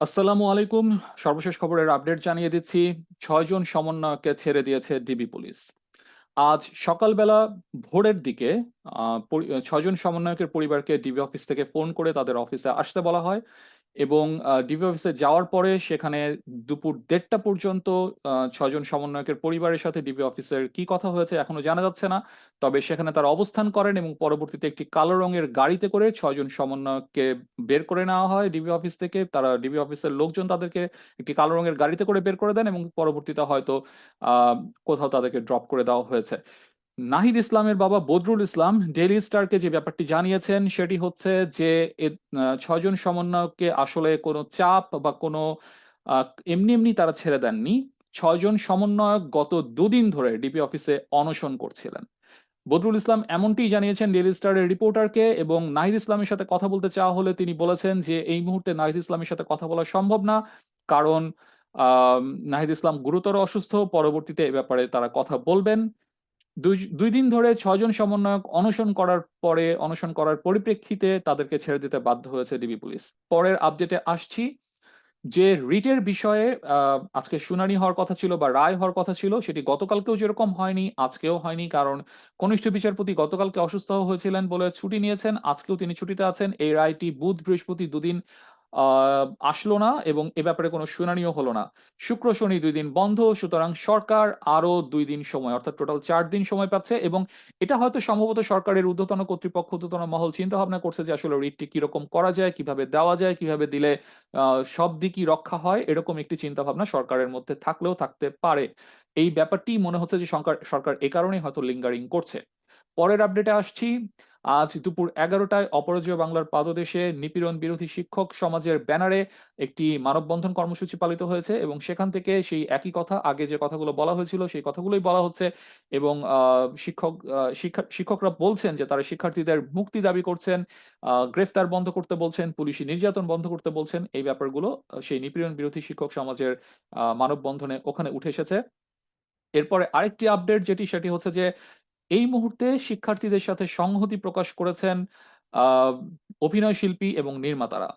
আসসালামু আলাইকুম। সর্বশেষ খবরের আপডেট জানিয়ে দিচ্ছি ছয়জন সমন্বয়কে ছেড়ে দিয়েছে ডিবি পুলিশ। আজ সকালবেলা ভোরের দিকে ছয়জন সমন্বয়কের পরিবারকে ডিবি অফিস থেকে ফোন করে তাদের অফিসে আসতে বলা হয়। এবং ডিবি অফিসে যাওয়ার পরে সেখানে দুপুর দেড়টা পর্যন্ত আহ, ছয়জন সমন্বয়কের পরিবারের সাথে ডিবি অফিসের কি কথা হয়েছে এখনও জানা যাচ্ছে না। তবে সেখানে তারা অবস্থান করেন এবং পরবর্তীতে একটি কালো রঙের গাড়িতে করে ছয়জন সমন্বয়ককে বের করে নেওয়া হয় ডিবি অফিস থেকে। তারা ডিবি অফিসের লোকজন তাদেরকে একটি কালো রঙের গাড়িতে করে বের করে দেন এবং পরবর্তীতে হয়তো কোথাও তাদেরকে ড্রপ করে দেওয়া হয়েছে। নাহিদ ইসলামের বাবা বদরুল ইসলাম ডেলি স্টারকে যে ব্যাপারটি জানিয়েছেন, সেটি হচ্ছে যে ছয়জন সমন্বয়ককে আসলে কোনো চাপ বা কোনো এমনি এমনি তারা ছেড়ে দেননি। ছয়জন সমন্বয়ক গত দুদিন ধরে ডিপি অফিসে অনশন করছিলেন। বদরুল ইসলাম এমনটি জানিয়েছেন ডেইলি স্টারের রিপোর্টারকে এবং নাহিদ ইসলামের সাথে কথা বলতে চাওয়া হলে তিনি বলেছেন যে, এই মুহূর্তে নাহিদ ইসলামের সাথে কথা বলা সম্ভব না। কারণ নাহিদ ইসলাম গুরুতর অসুস্থ। পরবর্তীতে এ ব্যাপারে তারা কথা বলবেন। দুই দিন ধরে ছয়জন সমন্বয়ক অনশন করার পরে, অনশন করার পরিপ্রেক্ষিতে তাদেরকে ছেড়ে দিতে বাধ্য হয়েছে ডিবি পুলিশ। পরের আপডেটে আসছি যে রিটের বিষয়ে আজকে শুনানি হওয়ার কথা ছিল বা রায় হওয়ার কথা ছিল, সেটি গতকালকেও যেরকম হয়নি, আজকেও হয়নি, কারণ কনিষ্ঠ বিচারপতি গতকালকে অসুস্থ হয়েছিলেন বলে ছুটি নিয়েছেন, আজকেও তিনি ছুটিতে আছেন। এই রায়টি বুধ বৃহস্পতি দুদিন আসলো না এবং এ ব্যাপারে কোনো শুনানিও হলো না। শুক্র শনি দুই দিন বন্ধ, সুতরাং সরকার আরও দুই দিন সময়, অর্থাৎ টোটাল চার দিন সময় পাচ্ছে এবং এটা হয়তো সম্ভবত সরকারের ঊর্ধ্বতন কর্তৃপক্ষ, ঊর্ধ্বতন মহল চিন্তা ভাবনা করছে যে আসলে রিটটি কীরকম করা যায়, কীভাবে দেওয়া যায়, কীভাবে দিলে সব দিকই রক্ষা হয়, এরকম একটি চিন্তা ভাবনা সরকারের মধ্যে থাকলেও থাকতে পারে। এই ব্যাপারটি মনে হচ্ছে যে সরকার সরকার এ কারণেই হয়তো লিঙ্গারিং করছে। পরের আপডেটে আসছি। আজ দুপুর এগারোটায় অপরাজয় বাংলার পাদদেশে নিপীড়ন বিরোধী শিক্ষক সমাজের ব্যানারে একটি মানববন্ধন কর্মসূচি পালিত হয়েছে এবং সেখান থেকে সেই একই কথা, আগে যে কথাগুলো বলা হয়েছিল সেই কথাগুলোই বলা হচ্ছে এবং শিক্ষক শিক্ষা, শিক্ষকরা বলছেন যে তারা শিক্ষার্থীদের মুক্তি দাবি করছেন গ্রেফতার বন্ধ করতে বলছেন, পুলিশি নির্যাতন বন্ধ করতে বলছেন, এই ব্যাপারগুলো সেই নিপীড়ন বিরোধী শিক্ষক সমাজের মানববন্ধনে ওখানে উঠে এসেছে। এরপরে আরেকটি আপডেট যেটি, সেটি হচ্ছে যে এই মুহূর্তে শিক্ষার্থীদের সাথে সংহতি প্রকাশ করেছেন অভিনয় শিল্পী এবং নির্মাতারা।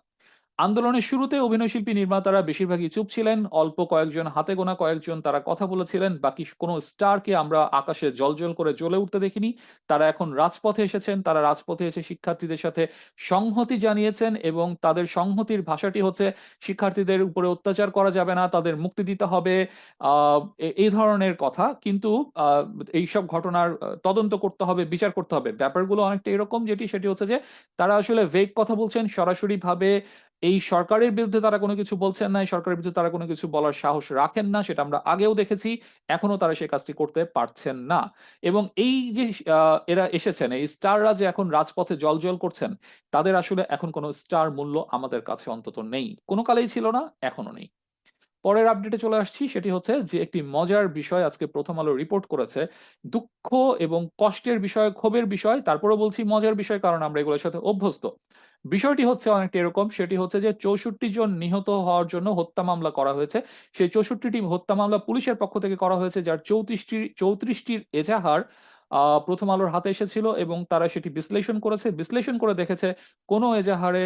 আন্দোলনের শুরুতে অভিনয়শিল্পী নির্মাতারা বেশিরভাগই চুপ ছিলেন, অল্প কয়েকজন হাতে গোনা কয়েকজন তারা কথা বলেছিলেন, বাকি কোনো স্টারকে আমরা আকাশে জলজল করে জ্বলে উঠতে দেখিনি। তারা এখন রাজপথে এসেছেন, তারা রাজপথে এসে শিক্ষার্থীদের সাথে সংহতি জানিয়েছেন এবং তাদের সংহতির ভাষাটি হচ্ছে, শিক্ষার্থীদের উপরে অত্যাচার করা যাবে না, তাদের মুক্তি দিতে হবে। এই ধরনের কথা। কিন্তু এইসব ঘটনার তদন্ত করতে হবে, বিচার করতে হবে। ব্যাপারগুলো অনেকটা এরকম, যেটি সেটি হচ্ছে যে, তারা আসলে ভেগ কথা বলছেন সরাসরি ভাবে এই সরকারের বিরুদ্ধে তারা কোনো কিছু বলছেন না, এই সরকারের বিরুদ্ধে তারা কোনো কিছু বলার সাহস রাখেন না, সেটা আমরা আগেও দেখেছি এখনও তারা সে কাজটি করতে পারছেন না। এবং এই যে এরা এসেছেন, এই স্টাররা যে এখন রাজপথে জলজল করছেন, তাদের আসলে এখন কোনো স্টার মূল্য আমাদের কাছে অন্তত নেই। কোনো কালেই ছিল না এখনও নেই। পরের আপডেটে চলে আসছি, সেটি হচ্ছে যে একটি মজার বিষয় আজকে প্রথম আলো রিপোর্ট করেছে, দুঃখ এবং কষ্টের বিষয়, ক্ষোভের বিষয় তারপরে বলছি মজার বিষয় কারণ আমরা এগুলোর সাথে অভ্যস্ত। বিষয়টি হচ্ছে অনেকটা এরকম, সেটি হচ্ছে যে চৌষট্টি জন নিহত হওয়ার জন্য হত্যা মামলা করা হয়েছে। সেই চৌষট্টিটি হত্যা মামলা পুলিশের পক্ষ থেকে করা হয়েছে, যার চৌত্রিশটি, চৌত্রিশটির এজাহার প্রথম আলোর হাতে এসেছিল এবং তারা সেটি বিশ্লেষণ করেছে। বিশ্লেষণ করে দেখেছে কোনো এজাহারে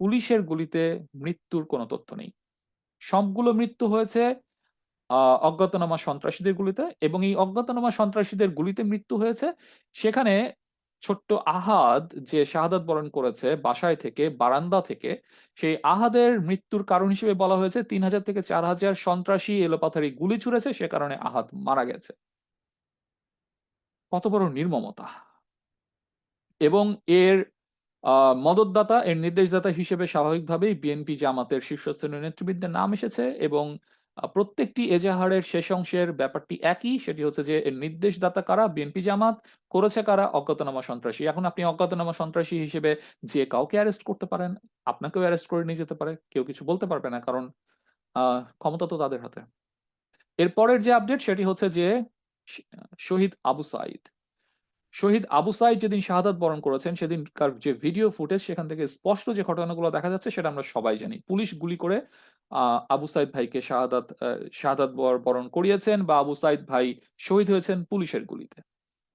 পুলিশের গুলিতে মৃত্যুর কোনো তথ্য নেই। সবগুলো মৃত্যু হয়েছে অজ্ঞাতনামা সন্ত্রাসীদের গুলিতে এবং এই অজ্ঞাতনামা সন্ত্রাসীদের গুলিতে মৃত্যু হয়েছে। সেখানে ছোট্ট আহাদ যে শাহাদাত বরণ করেছে বাসায় থেকে, বারান্দা থেকে, সেই আহাদের মৃত্যুর কারণ হিসেবে বলা হয়েছে। তিন হাজার থেকে চার হাজার সন্ত্রাসী এলোপাথারি গুলি ছুড়েছে, সে কারণে আহাদ মারা গেছে। কত বড় নির্মমতা। এবং এর মদতদাতা, এর নির্দেশদাতা হিসেবে স্বাভাবিকভাবেই বিএনপি জামাতের শীর্ষস্থানীয় নেতৃবৃন্দের নাম এসেছে এবং প্রত্যেকটি এজাহারের শেষ অংশের ব্যাপারটি একই। সেটি হচ্ছে যে নির্দেশদাতা কারা? বিএনপি জামাত। করেছে কারা? অজ্ঞাতনামা সন্ত্রাসী। এখন আপনি অজ্ঞাতনামা সন্ত্রাসী হিসেবে যে কাউকে অ্যারেস্ট করতে পারেন, আপনাকেও অ্যারেস্ট করে নিয়ে যেতে পারে। কেউ কিছু বলতে পারবে না, কারণ ক্ষমতা তো তাদের হাতে। এরপরের যে আপডেট সেটি হচ্ছে যে শহীদ আবু সাইদ শহীদ আবু সাইদ যেদিন শাহাদাত বরণ করেছেন, সেদিনকার যে ভিডিও ফুটেজ সেখান থেকে স্পষ্ট যে ঘটনাগুলো দেখা যাচ্ছে, সেটা আমরা সবাই জানি। পুলিশ গুলি করে আবু সাইদ ভাইকে শাহাদাত শাহাদাত বর- বরণ করিয়েছেন বা আবু সাইদ ভাই শহীদ হয়েছেন পুলিশের গুলিতে।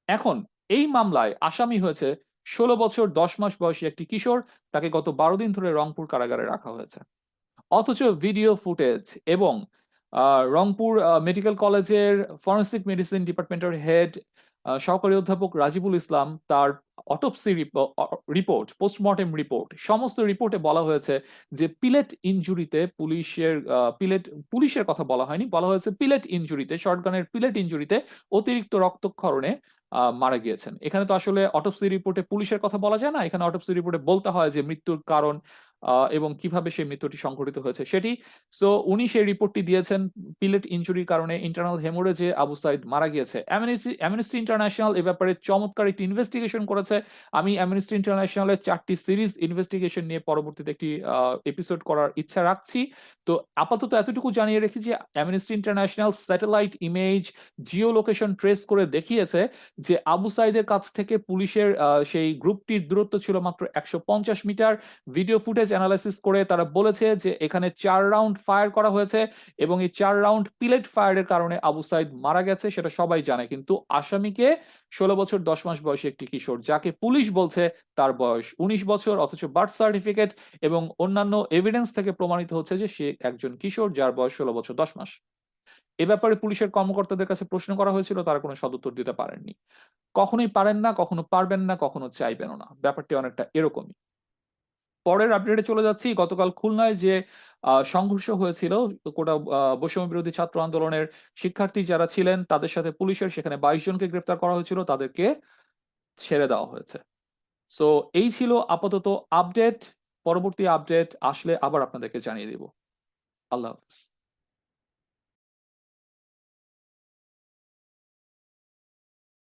এখন এই মামলায় আসামি হয়েছে ষোলো বছর, দশ মাস বয়সী একটি কিশোর, তাকে গত বারো দিন ধরে রংপুর কারাগারে রাখা হয়েছে। অথচ ভিডিও ফুটেজ এবং রংপুর মেডিকেল কলেজের ফরেন্সিক মেডিসিন ডিপার্টমেন্টের হেড সহকারী অধ্যাপক রাজিবুল ইসলাম তার অটোপসি রিপোর্ট পোস্টমর্টেম রিপোর্ট সমস্ত রিপোর্টে বলা হয়েছে যে পিলেট ইনজুরিতে পুলিশের পিলেট পুলিশের কথা বলা হয়নি, বলা হয়েছে পিলেট ইঞ্জুরিতে শর্টগানের পিলেট ইঞ্জুরিতে অতিরিক্ত রক্তক্ষরণে মারা গিয়েছেন। এখানে তো আসলে অটোপসি রিপোর্টে পুলিশের কথা বলা যায় না, এখানে অটোপসি রিপোর্টে বলতে হয় যে মৃত্যুর কারণ এবং কীভাবে সেই মৃত্যুটি সংঘটিত হয়েছে সেটি। সো উনি সেই রিপোর্টটি দিয়েছেন পিলেট ইনজুরির কারণে ইন্টারনাল হেমোরেজে আবু সাইদ মারা গিয়েছে। অ্যামনেস্টি ইন্টারন্যাশনাল এ ব্যাপারে চমৎকার একটি ইনভেস্টিগেশন করেছে। আমি অ্যামনেস্টি ইন্টারন্যাশনালের চারটি সিরিজ ইনভেস্টিগেশন নিয়ে পরবর্তীতে একটি এপিসোড করার ইচ্ছা রাখছি। তো আপাতত এতটুকু জানিয়ে রেখেছি যে Amnesty International satellite image geo location trace করে দেখিয়েছে যে আবু সাইদের কাছ থেকে পুলিশের সেই গ্রুপটির দূরত্ব ছিল মাত্র একশো পঞ্চাশ মিটার। ভিডিও ফুটেজ অ্যানালাইসিস করে তারা বলেছে যে এখানে চার রাউন্ড ফায়ার করা হয়েছে এবং এই চার রাউন্ড পিলেট ফায়ারের কারণে আবু সাইদ মারা গেছে, সেটা সবাই জানে। কিন্তু আসামিকে ষোলো বছর, দশ মাস বয়সী একটি কিশোর, যাকে পুলিশ বলছে তার বয়স উনিশ বছর, অথচ বার্থ সার্টিফিকেট এবং অন্যান্য এভিডেন্স থেকে প্রমাণিত হচ্ছে যে সে একজন কিশোর যার বয়স ষোলো বছর, দশ মাস। এ ব্যাপারে পুলিশের কর্মকর্তাদের কাছে প্রশ্ন করা হয়েছিল, তারা কোনো সদুত্তর দিতে পারেননি। কখনোই পারেন না, কখনো পারবেন না, কখনো চাইবেন না। ব্যাপারটি অনেকটা এরকমই। পরের আপডেটে চলে যাচ্ছি। গতকাল খুলনায় যে সংঘর্ষ হয়েছিল, কোটা বৈষম্য বিরোধী ছাত্র আন্দোলনের শিক্ষার্থী যারা ছিলেন, তাদের সাথে পুলিশের সেখানে বাইশ জনকে গ্রেফতার করা হয়েছিল, তাদেরকে ছেড়ে দেওয়া হয়েছে। সো এই ছিল আপাতত আপডেট পরবর্তী আপডেট আসলে আবার আপনাদেরকে জানিয়ে দিব। আল্লাহ হাফিজ।